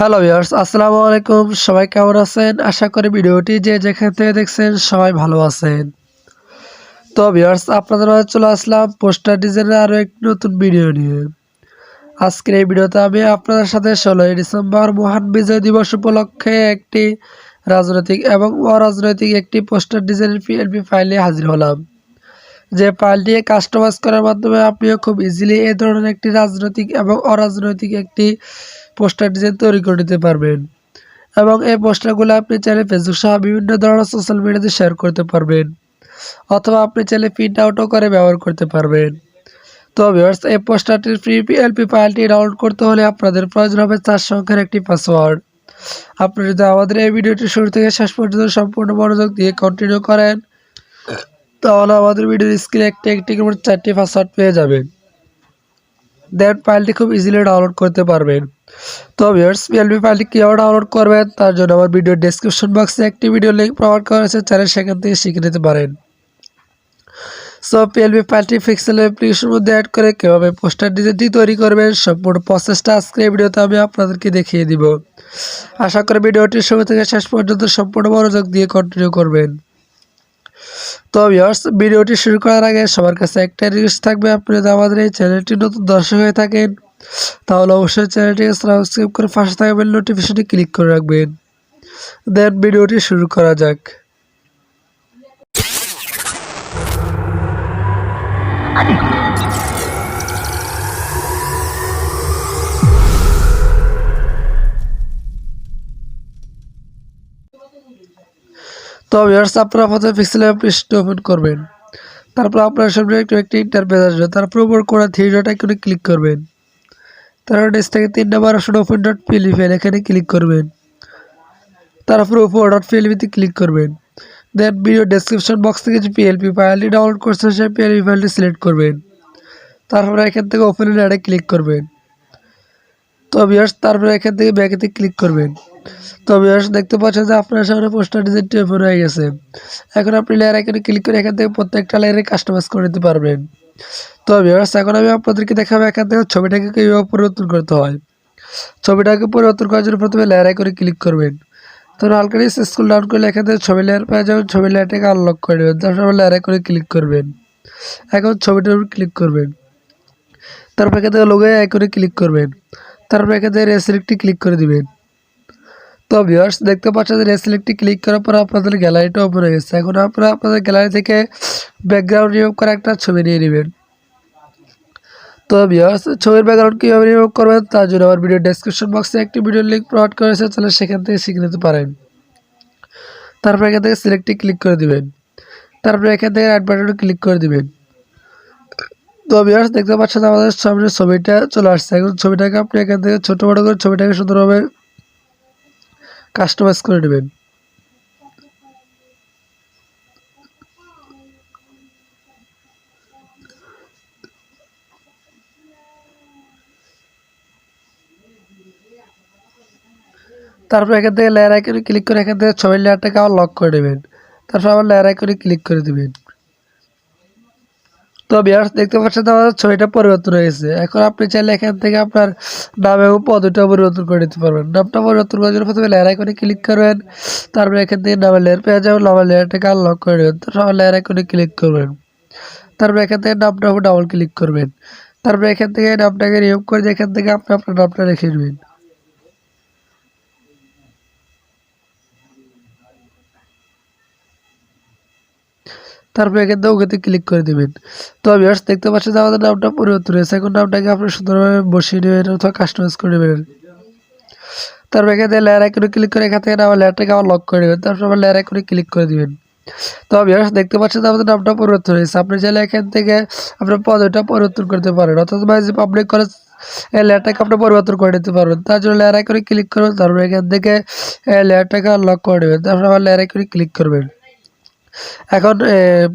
Hello viewers আসসালামু আলাইকুম সবাই কেমন আছেন? আশা করি ভিডিওটি যে যেখান থেকে দেখছেন সবাই ভালো আছেন। তো ভিউয়ার্স আপনাদের মাঝে চলে আসলাম পোস্টার ডিজাইনের আরও একটি নতুন ভিডিও নিয়ে। আজকের এই ভিডিওতে আমি আপনাদের সাথে ষোলোই ডিসেম্বর মহান বিজয় দিবস উপলক্ষে একটি রাজনৈতিক এবং অরাজনৈতিক একটি পোস্টার ডিজাইনের পিএলপি ফাইলে হাজির হলাম। যে ফাইলটি কাস্টমাইজ করার মাধ্যমে আপনিও খুব ইজিলি এই ধরনের একটি রাজনৈতিক এবং অরাজনৈতিক একটি পোস্টার ডিজাইন তৈরি করে নিতে পারবেন। এবং এই পোস্টারগুলো আপনি চাইলে ফেসবুক সহ বিভিন্ন ধরনের সোশ্যাল মিডিয়াতে শেয়ার করতে পারবেন। অথবা আপনি চাইলে প্রিন্ট আউটও করে ব্যবহার করতে পারবেন। তো ভিউয়ার্স এই পোস্টারটির ফ্রি পিএলপি ফাইলটি ডাউনলোড করতে হলে আপনাদের প্রয়োজন হবে চার সংখ্যার একটি পাসওয়ার্ড আপনি যদি আমাদের এই ভিডিওটি শুরু থেকে শেষ পর্যন্ত সম্পূর্ণ মনোযোগ দিয়ে কন্টিনিউ করেন, তাহলে আমাদের ভিডিওর স্ক্রিনে একটি একটি করে চারটি পাসওয়ার্ড পেয়ে যাবেন। দেন ফাইলটি খুব ইজিলি ডাউনলোড করতে পারবেন তো ভিউয়ার্স পিএলপি ফাইলটি কীভাবে ডাউনলোড করবেন তার জন্য আমার ভিডিও ডেসক্রিপশন বক্সে একটি ভিডিও লিঙ্ক প্রোভাইড করা হয়েছে চ্যানেল সেখান থেকে শিখে নিতে পারেন। সো পিএলপি ফাইলটি পিক্সেল অ্যাপ্লিকেশনের মধ্যে অ্যাড করে কীভাবে পোস্টার ডিজাইনটি তৈরি করবেন, সম্পূর্ণ প্রসেসটা আজকে ভিডিওতে আমি আপনাদেরকে দেখিয়ে দিব। আশা করি ভিডিওটি শুরু থেকে শেষ পর্যন্ত সম্পূর্ণ মনোযোগ দিয়ে কন্টিনিউ করবেন। তো ভিউয়ার্স ভিডিওটি শুরু করার আগে সবার কাছে একটা রিকোয়েস্ট থাকবে, আপনি যদি আমাদের এই চ্যানেলটি নতুন দর্শক হয়ে থাকেন, তাহলে অবশ্যই চ্যানেলটিকে সাবস্ক্রাইব করে পাশে থাকবেন নোটিফিকেশনটি ক্লিক করে রাখবেন। দেন ভিডিওটি শুরু করা যাক। তো ভিউয়ার্স আপনারা প্রথমে পিক্সেল অ্যাপ্লিকেশনটি ওপেন করবেন। তারপর আপনার সামনে একটু একটি ইন্টারফেস আসবে। তারপর উপর করে থ্রি ডট আইকনে ক্লিক করবেন। তারপর নিচ থেকে তিন নম্বর অপশন ওপেন ডট পিএলপি এখানে ক্লিক করবেন। তারপর উপর ডট পিএলপিতে ক্লিক করবেন। দেন ভিডিও ডেসক্রিপশন বক্স থেকে যে পিএলপি ফাইলটি ডাউনলোড করছেন, সেই পিএলপি ফাইলটি সিলেক্ট করবেন। তারপরে এখান থেকে ওপেন অ্যাডে ক্লিক করবেন। তো ভিউয়ার্স তারপরে এখান থেকে ব্যাকেতে ক্লিক করবেন। তো ভিউয়ার্স দেখতে পাচ্ছেন যে আপনার সামনে পোস্টার ডিজাইনটি ওপেন হয়ে গেছে। এখন আপনি লেয়ার এখানে ক্লিক করে এখান থেকে প্রত্যেকটা লেয়ারে কাস্টমাইজ করে নিতে পারবেন। তো ভিউয়ার্স এখন আমি আপনাদেরকে দেখাবো এখান থেকে ছবিটাকে কীভাবে পরিবর্তন করতে হয়। ছবিটাকে পরিবর্তন করার জন্য প্রথমে লেয়ার করে ক্লিক করবেন। তখন হালকারি স্কুল ডাউন করলে এখান থেকে ছবি লেয়ার পেয়ে যাবেন। ছবি লেয়ারটাকে আনলক করে নেবেন। তারপর লেয়ারে করে ক্লিক করবেন। এখন ছবিটার উপর ক্লিক করবেন। তারপর এখান থেকে লোগো আইকনে ক্লিক করবেন। তারপর এখান রেসিলেক্টটি ক্লিক করে দিবেন। তো ভিউয়ার্স দেখতে পাচ্ছেন যে রেসিলেক্টটি ক্লিক করার পর আপনাদের গ্যালারিটা ওপেন হয়ে গেছে। এখন আপনারা আপনাদের গ্যালারি থেকে ব্যাকগ্রাউন্ড রিমুভ করে একটা ছবি নিয়ে নেবেন। তো ভিউয়ার্স ছবির ব্যাকগ্রাউন্ড কীভাবে রিমুভ করবেন তার জন্য আমার ভিডিও ডেসক্রিপশন বক্সে একটি ভিডিও লিঙ্ক প্রোভাইড করেছে তাহলে সেখান থেকে শিখে নিতে পারেন। তারপর এখান থেকে সিলেক্টটি ক্লিক করে দিবেন। তারপরে এখান থেকে বাটনে ক্লিক করে দিবেন। তো ভিউয়ার্স দেখতে পাচ্ছেন আমাদের সামনে ছবিটা চলে আসছে। এখন ছবিটাকে আপনি এখান থেকে ছোটো বড়ো করে ছবিটাকে সুন্দরভাবে কাস্টমাইজ করে নেবেন। তারপর এখান থেকে লেয়ার আইকনে ক্লিক করে এখান থেকে ছবির লেয়ারটাকে আবার লক করে নেবেন। তারপর আবার লেয়ার আইকনে ক্লিক করে দেবেন। তো বিয়ার্স দেখতে পাচ্ছেন আমাদের ছবিটা পরিবর্তন হয়েছে এখন আপনি চাইলে এখান থেকে আপনার নাম এবং পদটা পরিবর্তন করে নিতে পারবেন। নামটা পরিবর্তন করার জন্য প্রথমে লেয়ার আইকনে ক্লিক করবেন। তারপরে এখান থেকে নামের লেয়ার পেয়ে যাবেন। নামের লেয়ারটাকে আনলক করে নেবেন। তারপর লেয়ার আইকনে ক্লিক করবেন। তারপরে এখান থেকে নামটা ডাবল ক্লিক করবেন। তারপরে এখান থেকে নামটাকে রিমুভ করে এখান থেকে আপনি আপনার নামটা রেখে নেবেন। তারপর এখান থেকে ওকেতে ক্লিক করে দেবেন। তো ভিউয়ার্স দেখতে পাচ্ছেন যে আমাদের নামটা পরিবর্তন হয়েছে। এখন নামটাকে আপনি সুন্দরভাবে বসিয়ে নেবেন অথবা কাস্টমাইজ করে নেবেন। তারপর এখান থেকে লেয়ার আইকনে ক্লিক করে এখান থেকে আমার লেয়ারটাকে আবার লক করে নেবেন। তারপর আবার লেয়ার আইকনে ক্লিক করে দিবেন। তো ভিউয়ার্স দেখতে পাচ্ছেন যে আমাদের নামটা পরিবর্তন হয়েছে। আপনি চাইলে এখান থেকে আপনার পদটা পরিবর্তন করতে পারেন। অর্থাৎ যে পাবলিক কলেজ এই লেয়ারটাকে আপনি পরিবর্তন করে নিতে পারবেন। তার জন্য লেয়ার আইকনে ক্লিক করবেন তারপর এখান থেকে লেয়ারটাকে আনলক করে নেবেন। তারপর আবার লেয়ার আইকনে ক্লিক করবেন। এখন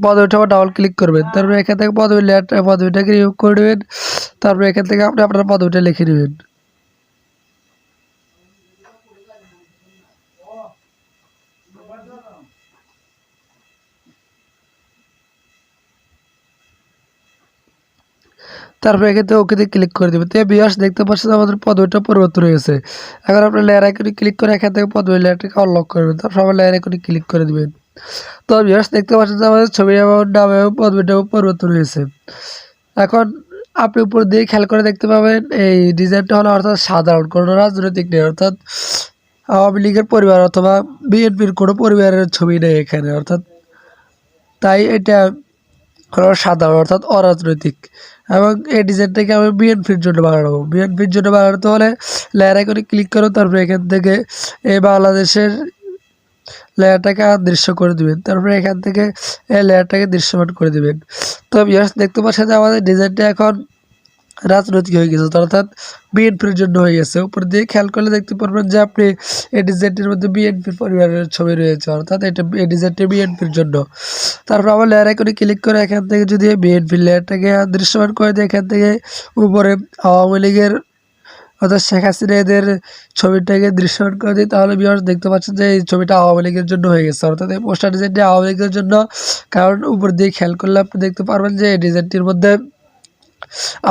পদবিটা আবার ডাবল ক্লিক করবেন। তারপরে এখান থেকে পদবি পদবিটাকে রিমুভ করে নেবেন তারপরে এখান থেকে আপনি আপনার পদবিটা লিখে নেবেন তারপরে এখান থেকে ওকে ক্লিক করে দেবেন। তো বিয়াস দেখতে পাচ্ছেন আমাদের পদবিটা পরিবর্তন হয়ে গেছে। এখন আপনি লেয়ার আইকনে ক্লিক করে এখান থেকে পদবি লেয়ারটাকে আনলক করবেন। তারপর আবার লেয়ার আইকনে ক্লিক করে দেবেন। তো বিয়াস দেখতে পাচ্ছেন যে আমাদের ছবি এবং নাম এবং পদবিটাও পরিবর্তন হয়েছে এখন আপনি উপর দিয়ে খেয়াল করে দেখতে পাবেন, এই ডিজাইনটা হলো অর্থাৎ সাধারণ কোনো রাজনৈতিক নেই, অর্থাৎ আওয়ামী লীগের পরিবার অথবা বিএনপির কোনো পরিবারের ছবি নেই এখানে, অর্থাৎ তাই এটা হলো সাধারণ, অর্থাৎ অরাজনৈতিক। এবং এই ডিজাইনটাকে আমি বিএনপির জন্য বানাবো। বিএনপির জন্য বানাতে হলে লেয়ার আইকনে ক্লিক করো, তারপরে এখান থেকে এই বাংলাদেশের লেয়ারটাকে দৃশ্য করে দিবেন। তারপরে এখান থেকে এই লেয়ারটাকে দৃশ্যমান করে দিবেন। তো ইয়াস দেখতে পাচ্ছেন যে আমাদের ডিজাইনটা এখন রাজনৈতিক হয়ে গেছে, অর্থাৎ বিএনপির জন্য হয়ে গেছে। উপর দিয়ে খেয়াল করলে দেখতে পারবেন যে আপনি এই ডিজাইনটির মধ্যে বিএনপির পরিবারের ছবি রয়েছে, অর্থাৎ এটা এই ডিজাইনটি বিএনপির জন্য। তারপর আবার লেয়ার আইকনে ক্লিক করে এখান থেকে যদি বিএনপির লেয়ারটাকে দৃশ্যমান করে দিই এখান থেকে উপরে আওয়ামী লীগের অর্থাৎ শেখ হাসিনা এদের ছবিটাকে দৃশ্যমান করে দিই তাহলে বিহার দেখতে পাচ্ছেন যে এই ছবিটা আওয়ামী লীগের জন্য হয়ে গেছে। অর্থাৎ এই পোস্টার ডিজাইনটি আওয়ামী লীগের জন্য, কারণ উপর দিয়ে খেয়াল করলে আপনি দেখতে পারবেন যে এই ডিজাইনটির মধ্যে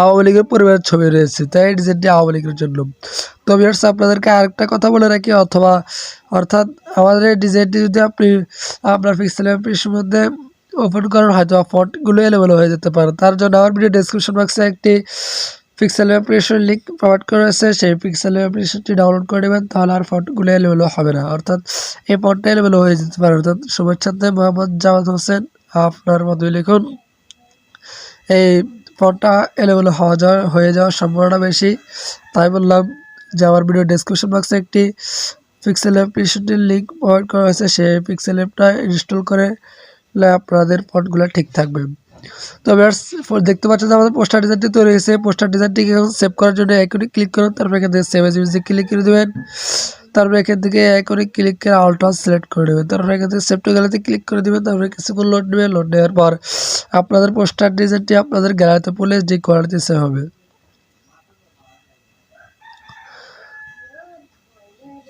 আওয়ামী লীগের পরিবারের ছবি রয়েছে, তাই এই ডিজাইনটি আওয়ামী লীগের জন্য। তো বিহার্স আপনাদেরকে আরেকটা কথা বলে রাখি, অথবা অর্থাৎ আমাদের এই ডিজাইনটি যদি আপনি আপনার পিক্সেল অ্যাপের মধ্যে ওপেন করেন হয়তো ফন্টগুলো এলোমেলো হয়ে যেতে পারে। তার জন্য আমার ভিডিও ডিসক্রিপশন বক্সে একটি পিক্সেল অ্যাপ্লিকেশন লিঙ্ক প্রোভাইড করা হয়েছে সেই পিক্সেল অ্যাপ্লিকেশনটি ডাউনলোড করে নেবেন, তাহলে আর ফন্টগুলো এলোমেলো হবে না। অর্থাৎ এই ফন্টটা এলোমেলো হয়ে যেতে পারে। অর্থাৎ শুভেচ্ছাতে মোহাম্মদ জামাত হোসেন। আপনার মতোই লিখুন। এই ফোনটা এলোমেলো হওয়া যাওয়া, হয়ে যাওয়ার সম্ভাবনা বেশি। তাই বললাম যে আমার ভিডিও ডিসক্রিপশন বক্সে একটি পিক্সেল অ্যাপ্লিকেশনটির লিঙ্ক প্রোভাইড করা হয়েছে। সেই পিক্সেল অ্যাপটা ইনস্টল করে আপনাদের ফোনগুলো ঠিক থাকবে। তো ভিউয়ার্স দেখতে পাচ্ছেন যে আমাদের পোস্টার ডিজাইনটি তৈরি হয়েছে। পোস্টার ডিজাইনটিকে সেভ করার জন্য এখনই ক্লিক করুন, তারপর এখান থেকে সেভ ইমেজে ক্লিক করে দেবেন। তারপরে এখান থেকে এখনই ক্লিক করে আলট্রা সিলেক্ট করে দেবেন তারপরে এখান থেকে সেভ টু গ্যালারিতে ক্লিক করে দেবেন, তারপরে কিছুক্ষণ লোড নেবেন। লোড নেওয়ার পর আপনাদের পোস্টার ডিজাইনটি আপনাদের গ্যালারিতে পড়লে যে কোয়ালিটি সেভ হবে।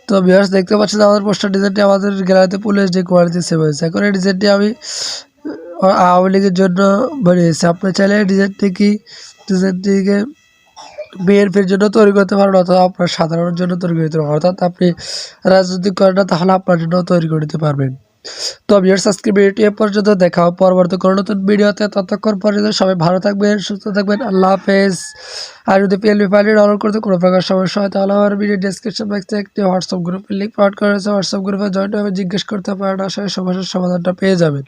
তো ভিউয়ার্স দেখতে পাচ্ছেন আমাদের পোস্টার ডিজাইনটি আমাদের গ্যালারিতে পুলিশ যে কোয়ালিটি সেভ হয়েছে। এখন এই ডিজাইনটি আমি আওয়ামী লীগের জন্য বানিয়েছি আপনি চাইলে ডিজাইনটি কি ডিজাইনটিকে বিএনপির জন্য তৈরি করতে পারেন অথবা আপনার সাধারণের জন্য তৈরি করতে পারেন। অর্থাৎ আপনি রাজনৈতিক করেন না, তাহলে আপনার জন্য তৈরি করে দিতে পারবেন। তো ভিউয়ার্স আজকে ভিডিওটি এ পর্যন্ত, দেখা পরবর্তী কোনো নতুন ভিডিওতে। ততক্ষণ পর্যন্ত সবাই ভালো থাকবেন, সুস্থ থাকবেন। আল্লাহ হাফেজ। আর যদি পিএলপি ফাইলটি ডাউনলোড করতে কোনো প্রকার সমস্যা হয়, তাহলে আমার ভিডিও ডিসক্রিপশন বক্সে একটি হোয়াটসঅ্যাপ গ্রুপের লিঙ্ক প্রোভাইড করা হয়েছে হোয়াটসঅ্যাপ গ্রুপে জয়েন্ট হয়ে জিজ্ঞেস করতে পারেন আসলে সমস্যার সমাধানটা পেয়ে যাবেন।